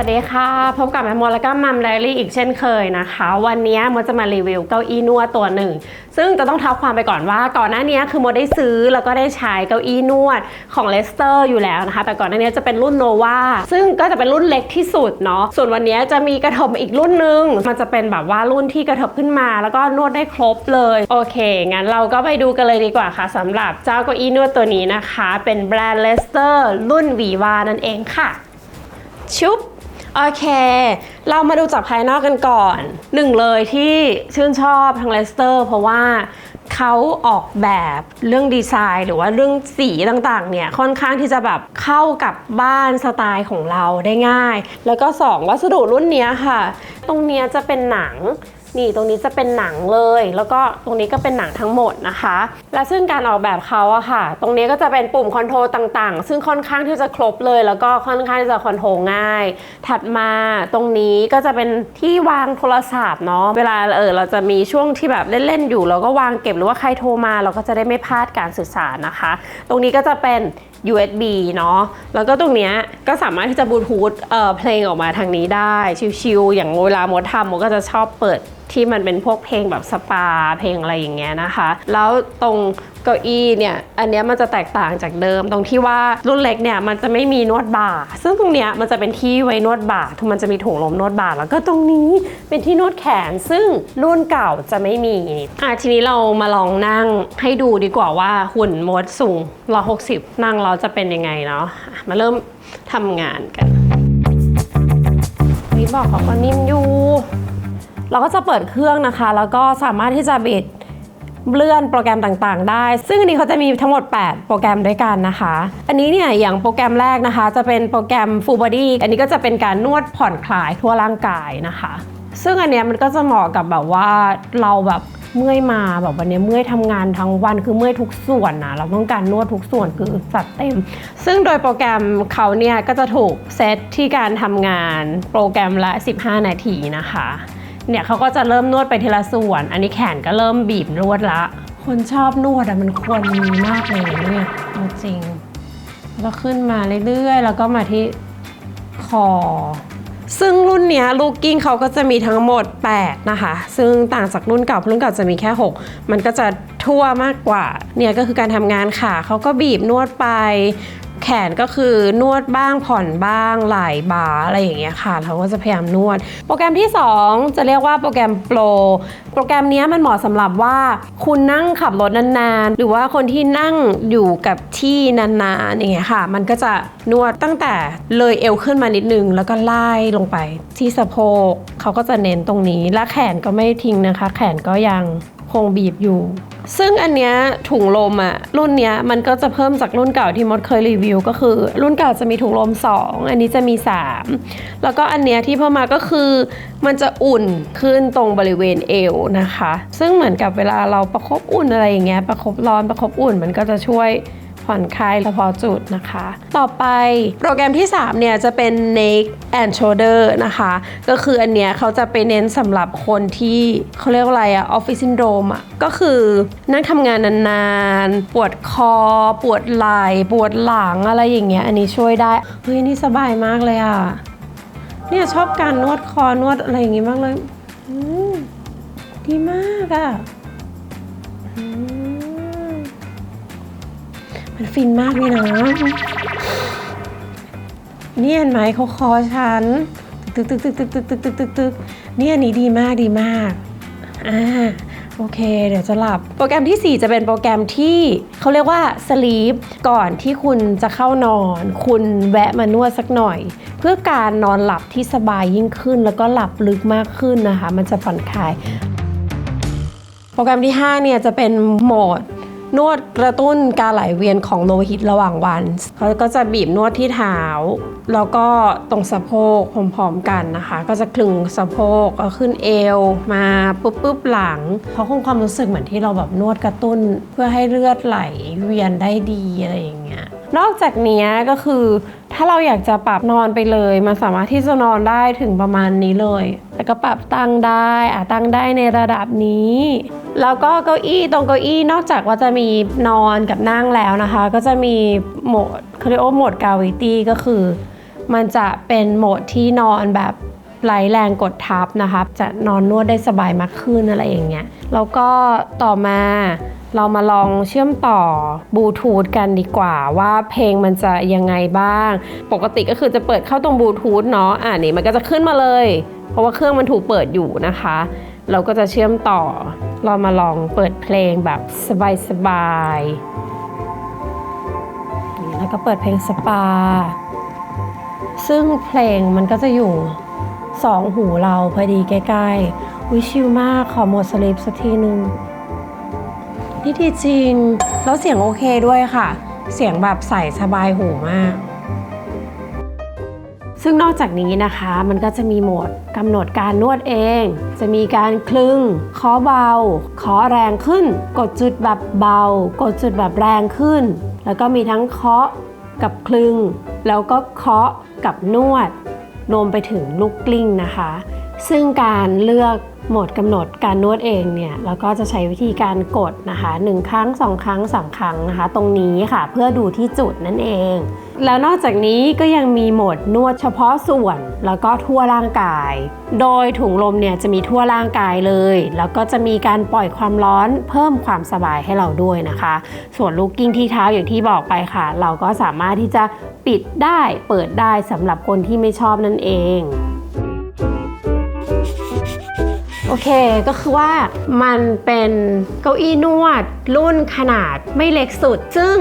วัสดีค่ะ พบกับแม่มดแล้วก็มัมไดรี่อีกเช่นเคยนะคะ วันนี้มดจะมารีวิวเก้าอี้นวดตัวหนึ่ง ซึ่งจะต้องเท้าความไปก่อนว่าก่อนหน้านี้คือมดได้ซื้อแล้วก็ได้ใช้เก้าอี้นวดของเลสเตอร์อยู่แล้วนะคะ แต่ก่อนหน้านี้จะเป็นรุ่นโนวาซึ่งก็จะเป็นรุ่นเล็กที่สุดเนาะส่วนวันนี้จะมีกระเถิบมอีกรุ่นหนึ่งมันจะเป็นแบบว่ารุ่นที่กระเถิบขึ้นมา แล้วก็นวดได้ครบเลยโอเคงั้นเราก็ไปดูกันเลยดีกว่าค่ะสำหรับเจ้าเก้าอี้นวดตัวนี้นะคะ เป็นแบรนด์เลสเตอร์รุ่นวีวานั่นเองค่ะชุบ โอเค เรามาดูจากภายนอกกันก่อนหนึ่งเลยที่ชื่นชอบทางเลสเตอร์เพราะว่าเขาออกแบบเรื่องดีไซน์ หรือว่าเรื่องสีต่างๆ เนี่ยค่อนข้างที่จะแบบเข้ากับบ้านสไตล์ของเราได้ง่าย แล้วก็ 2 วัสดุรุ่นนี้ค่ะ ตรงเนี้ยจะเป็นหนัง นี่ตรงนี้จะเป็นหนังเลย แล้วก็ตรงนี้ก็เป็นหนังทั้งหมดนะคะ และซึ่งการออกแบบเขาอะค่ะ ตรงนี้ก็จะเป็นปุ่มคอนโทรลต่างๆ ซึ่งค่อนข้างที่จะครบเลย แล้วก็ค่อนข้างที่จะคอนโทรลง่าย ถัดมาตรงนี้ก็จะเป็นที่วางโทรศัพท์เนาะเวลาเออเราจะมีช่วงที่แบบเล่นๆอยู่เราก็วางเก็บหรือว่าใครโทรมา เราก็จะได้ไม่พลาดการสื่อสารนะคะ ตรงนี้ก็จะเป็น USB เนาะ แล้วก็ตรงเนี้ยก็สามารถที่จะบลูทูธเอ่อเพลงออกมาทางนี้ได้ ชิวๆอย่างเวลาโมดทำโมก็จะชอบเปิดที่มันเป็นพวกเพลงแบบสปาเพลงอะไรอย่างเงี้ยนะคะ แล้วตรงเก้าอี้เนี่ยอันเนี้ยมันจะแตกต่างจากเดิม ตรงที่ว่ารุ่นเล็กเนี่ยมันจะไม่มีนวดบ่า ซึ่งตรงเนี้ยมันจะเป็นที่ไว้นวดบ่าทุกมันจะมีถุงลมนวดบ่าแล้วก็ตรงนี้เป็นที่นวดแขน ซึ่งรุ่นเก่าจะไม่มีอะทีนี้เรามาลองนั่งให้ดูดีกว่าว่าหุ่นมดสูง 160 นั่งเราจะเป็นยังไงเนาะมาเริ่มทำงานกันวิบอกเขาก็นิ่มอยู่ เราก็จะเปิดเครื่องนะคะ แล้วก็สามารถที่จะบิดเลื่อนโปรแกรมต่างๆ ได้ ซึ่งอันนี้เขาจะมีทั้งหมด 8 โปรแกรมด้วยกันนะคะ อันนี้เนี่ยอย่างโปรแกรมแรกนะคะ จะเป็นโปรแกรม Full Body อันนี้ก็จะเป็นการนวดผ่อนคลายทั่วร่างกายนะคะ ซึ่งอันเนี้ยมันก็จะเหมาะกับแบบว่าเราแบบเมื่อยมาแบบวันนี้เมื่อยทำงานทั้งวันคือเมื่อยทุกส่วนนะเราต้องการนวดทุกส่วนคือจัดเต็ม ซึ่งโดยโปรแกรมเขาเนี่ยก็จะถูกเซตที่การทำงานโปรแกรมละ 15 นาทีนะคะ เนี่ยเขาก็จะเริ่มนวดไปทีละส่วน อันนี้แขนก็เริ่มบีบนวดละ คนชอบนวดอะมันควรมีมากเลยนะเนี่ยเอาจริง แล้วขึ้นมาเรื่อยๆ แล้วก็มาที่คอ ซึ่งรุ่นเนี้ยลูกกิ้งเขาก็จะมีทั้งหมด 8 นะคะ ซึ่งต่างจากรุ่นเก่ารุ่นเก่าจะมีแค่ 6 มันก็จะทั่วมากกว่า เนี่ยก็คือการทำงานขาเขาก็บีบนวดไป แขนก็คือนวดบ้างผ่อนบ้างไหล่บ่าอะไรอย่างเงี้ยค่ะ เราก็จะพยายามนวด โปรแกรมที่ 2 จะเรียกว่าโปรแกรมโปรโปรแกรมนี้มันเหมาะสำหรับว่าคุณนั่งขับรถนานๆ หรือว่าคนที่นั่งอยู่กับที่นานๆอย่างเงี้ยค่ะ มันก็จะนวดตั้งแต่เลยเอวขึ้นมานิดนึง แล้วก็ไล่ลงไปที่สะโพกเขาก็จะเน้นตรงนี้และแขนก็ไม่ทิ้งนะคะ แขนก็ยัง คงบีบอยู่ ซึ่งอันเนี้ยถุงลมอะรุ่นเนี้ยมันก็จะเพิ่มจากรุ่นเก่าที่มดเคยรีวิว ก็คือ รุ่นเก่าจะมีถุงลม 2 อันนี้จะมี 3 แล้วก็อันเนี้ยที่เพิ่มมาก็คือมันจะอุ่นขึ้นตรงบริเวณเอวนะคะ ซึ่งเหมือนกับเวลาเราประคบอุ่นอะไรอย่างเงี้ยประคบร้อนประคบอุ่นมันก็จะช่วย ผ่อนคลายเฉพาะจุดนะคะ ต่อไปโปรแกรมที่ 3 เนี่ยจะเป็น neck and shoulder นะคะ ก็คืออันเนี้ยเขาจะไปเน้นสำหรับคนที่เขาเรียกว่าอะไรอะ office syndrome อะก็คือนั่งทำงานนานๆ ปวดคอ ปวดไหล่ปวดหลังอะไรอย่างเงี้ยอันนี้ช่วยได้ เฮ้ยนี่สบายมากเลยอะเนี่ยชอบการนวดคอนวดอะไรอย่างงี้มากเลยดีมากอะอืม มันฟินมากเลยนะนี่เห็นไหมเขาคอฉันตึกตึกตึกตึกตึกตึกตึกตึกตึกนี่อันนี้ดีมากดีมากอ่าโอเค เดี๋ยวจะหลับ โปรแกรมทีสี่4 จะเป็นโปรแกรมที่เขาเรียกว่า sleep ก่อนที่คุณจะเข้านอน คุณแวะมานวดสักหน่อย เพื่อการนอนหลับที่สบายยิ่งขึ้น แล้วก็หลับลึกมากขึ้นนะคะ มันจะผ่อนคลาย โปรแกรมที่ 5 เนี่ยจะเป็นโหมด นวดกระตุ้นการไหลเวียนของโลหิตระหว่างวัน เขาก็จะบีบนวดที่เท้า แล้วก็ตรงสะโพกพร้อมๆกันนะคะ ก็จะคลึงสะโพกก็ขึ้นเอวมาปุ๊บปุ๊บหลังเขาคงความรู้สึกเหมือนที่เราแบบนวดกระตุ้น เพื่อให้เลือดไหลเวียนได้ดีอะไรอย่างเงี้ย นอกจากนี้ก็คือ ถ้าเราอยากจะปรับนอนไปเลย มันสามารถที่จะนอนได้ถึงประมาณนี้เลย แล้วก็ปรับตั้งได้อะตั้งได้ในระดับนี้ แล้วก็เก้าอี้ตรงเก้าอี้นอกจากว่าจะมีนอนกับนั่งแล้วนะคะ ก็จะมีโหมดเขาเรียกว่าโหมดกาวิตี้ก็คือ มันจะเป็นโหมดที่นอนแบบไร้แรงกดทับนะคะจะนอนนวดได้สบายมากขึ้นอะไรอย่างเงี้ยแล้วก็ต่อมา เรามาลองเชื่อมต่อบลูทูธกันดีกว่าว่าเพลงมันจะยังไงบ้าง ปกติก็คือจะเปิดเข้าตรงบลูทูธเนาะอ่านี่มันก็จะขึ้นมาเลย เพราะว่าเครื่องมันถูกเปิดอยู่นะคะ เราก็จะเชื่อมต่อ เรามาลองเปิดเพลงแบบสบายๆนี่แล้วก็เปิดเพลงสปา ซึ่งเพลงมันก็จะอยู่สองหูเราพอดีใกล้ๆวิชิลมากขอหมดสลิปสักทีหนึ่ง นี่ดีจริงแล้วเสียงโอเคด้วยค่ะ เสียงแบบใสสบายหูมาก ซึ่งนอกจากนี้นะคะมันก็จะมีโหมดกำหนดการนวดเอง จะมีการคลึงเคาะเบาเคาะแรงขึ้น กดจุดแบบเบา กดจุดแบบแรงขึ้น แล้วก็มีทั้งเคาะกับคลึง แล้วก็เคาะกับนวดรวมไปถึงลูกกลิ้งนะคะ ซึ่งการเลือกโหมดกำหนดการนวดเองเนี่ยเราก็จะใช้วิธีการกดนะคะ1ครั้ง 2 ครั้ง 3 ครั้งนะคะ ตรงนี้ค่ะเพื่อดูที่จุดนั่นเอง แล้วนอกจากนี้ก็ยังมีโหมดนวดเฉพาะส่วน แล้วก็ทั่วร่างกาย โดยถุงลมเนี่ยจะมีทั่วร่างกายเลย แล้วก็จะมีการปล่อยความร้อนเพิ่มความสบายให้เราด้วยนะคะ ส่วนลูกกิ้งที่เท้าอย่างที่บอกไปค่ะ เราก็สามารถที่จะปิดได้เปิดได้สำหรับคนที่ไม่ชอบนั่นเอง โอเคก็คือว่ามันเป็นเก้าอี้นวด รุ่นขนาดไม่เล็กสุด ซึ่ง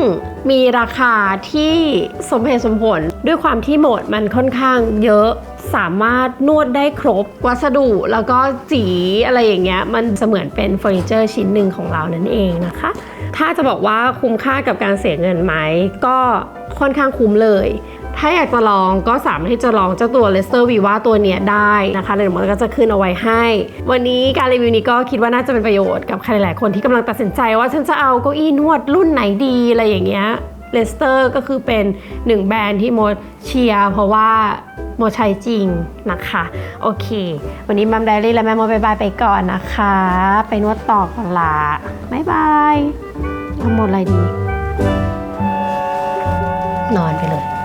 มีราคาที่สมเหตุสมผล ด้วยความที่โหมดมันค่อนข้างเยอะสามารถนวดได้ครบวัสดุแล้วก็สีอะไรอย่างเงี้ยมันเสมือนเป็นเฟอร์นิเจอร์ชิ้นหนึ่งของเรานั่นเองนะคะ ถ้าจะบอกว่าคุ้มค่ากับการเสียเงินไหมก็ค่อนข้างคุ้มเลย ถ้าอยากจะลองก็สามารถที่จะลองเจ้าตัว l e s t e r Viva ตัวเนี้ยได้นะคะเดี๋ยวมันก็จะขึ้นเอาไว้ให้ วันนี้การรีวิวนี้ก็คิดว่าน่าจะเป็นประโยชน์กับใครหลายคนที่กำลังตัดสินใจว่าฉันจะเอาเก้าอี้นวดรุ่นไหนดีอะไรอย่างเงี้ยเลสเตอร์ก็คือเป็นหนึ่งแบรนด์ที่โมเชียร์เพราะว่าโมใช้จริงนะคะ โอเค วันนี้มัมไดรี่และแม่โมบายบายไปก่อนนะคะ ไปนวดต่อก่อนละบายบายทำหมดอะไรดี นอนไปเลย